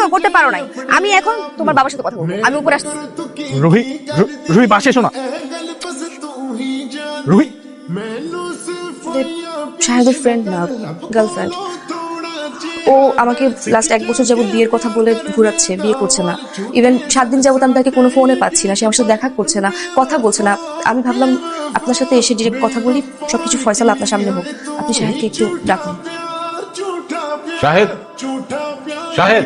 করছ করতে পারো নাই। আমি এখন তোমার বাবার সাথে কথা বলব। আমি উপরে আসছি। রুহি রুহি বাসে এসো না। রুহি। শাহেদের ফ্রেন্ড না গার্লফ্রেন্ড ও আমাকে লাস্ট এক বছর যাবত বিয়ের কথা বলে ঘুরাচ্ছে বিয়ে করছে না। ইভেন সাত দিন যাবত আমি তাকে কোনো ফোনে পাচ্ছি না সে আমার সাথে দেখা করছে না কথা বলছে না। আমি ভাবলাম আপনার সাথে এসে ডিরেক্ট কথা বলি সবকিছু ফয়সালা আপনার সামনে হোক। আপনি শাহেদকে একটু ডাকুন। শাহেদ শাহেদ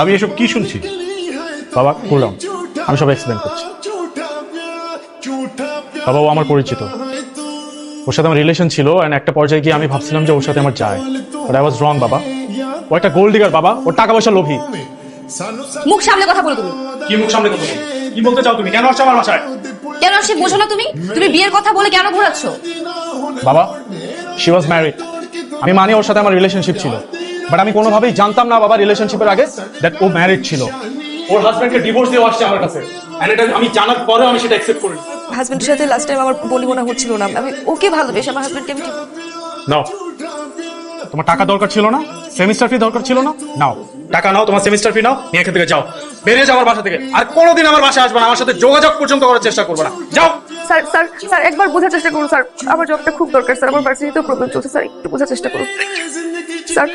আমি এসব কি শুনছি? বাবা করলাম আমি সব এক্সপ্লেন করছি। বাবা ও আমার পরিচিত। ওর সাথে আমার রিলেশন ছিল অ্যান্ড একটা পর্যায়ে গিয়ে আমি ভাবছিলাম যে ওর সাথে আমার যায়। বাট আই ওয়াজ রং বাবা। ও একটা গোল্ড ডিগার বাবা। ওর টাকা পয়সা লোভী। মুখ সামনে কথা বলো তুমি। কি মুখ সামনে কথা বলো? কি বলতে চাও তুমি? কেন আসছো আমার বাসায়? কেন সে বোঝো না তুমি। তুমি বিয়ের কথা বলে কেন ঘোরাচ্ছ? বাবা শি ওয়াজ ম্যারিড আমি মানি ওর সাথে আমার রিলেশনশিপ ছিল। বাট আমি কোনোভাবেই জানতাম না বাবা রিলেশনশিপের আগে দ্যাট ও ম্যারিড ছিল। ওর হাজব্যান্ডকে ডিভোর্স দিয়ে আসছে আমার কাছে। এটা আমি জানার পরেও আমি সেটা অ্যাকসেপ্ট করি হাজবেন্ডের সাথে লাস্ট টাইম আমার বলি মনে হচ্ছিল না। আমি ওকে ভালোবেসে আমার হাজবেন্ডকে আমি নাও। তোমার টাকা দরকার ছিল না? সেমিস্টার ফি দরকার ছিল না? নাও। টাকা নাও তোমার সেমিস্টার ফি নাও নিয়ে এখান থেকে যাও। বেরিয়ে যাও আমার বাসা থেকে। আর কোনোদিন আমার বাসায় আসবে না। আমার সাথে যোগাযোগ পর্যন্ত করার চেষ্টা করবে না। যাও। স্যার স্যার স্যার একবার বোঝার চেষ্টা করুন স্যার। আমার জবটা খুব দরকার স্যার। আমার ভার্সিটিতেও প্রবলেম চলছে স্যার। একটু বোঝার চেষ্টা করুন। স্যার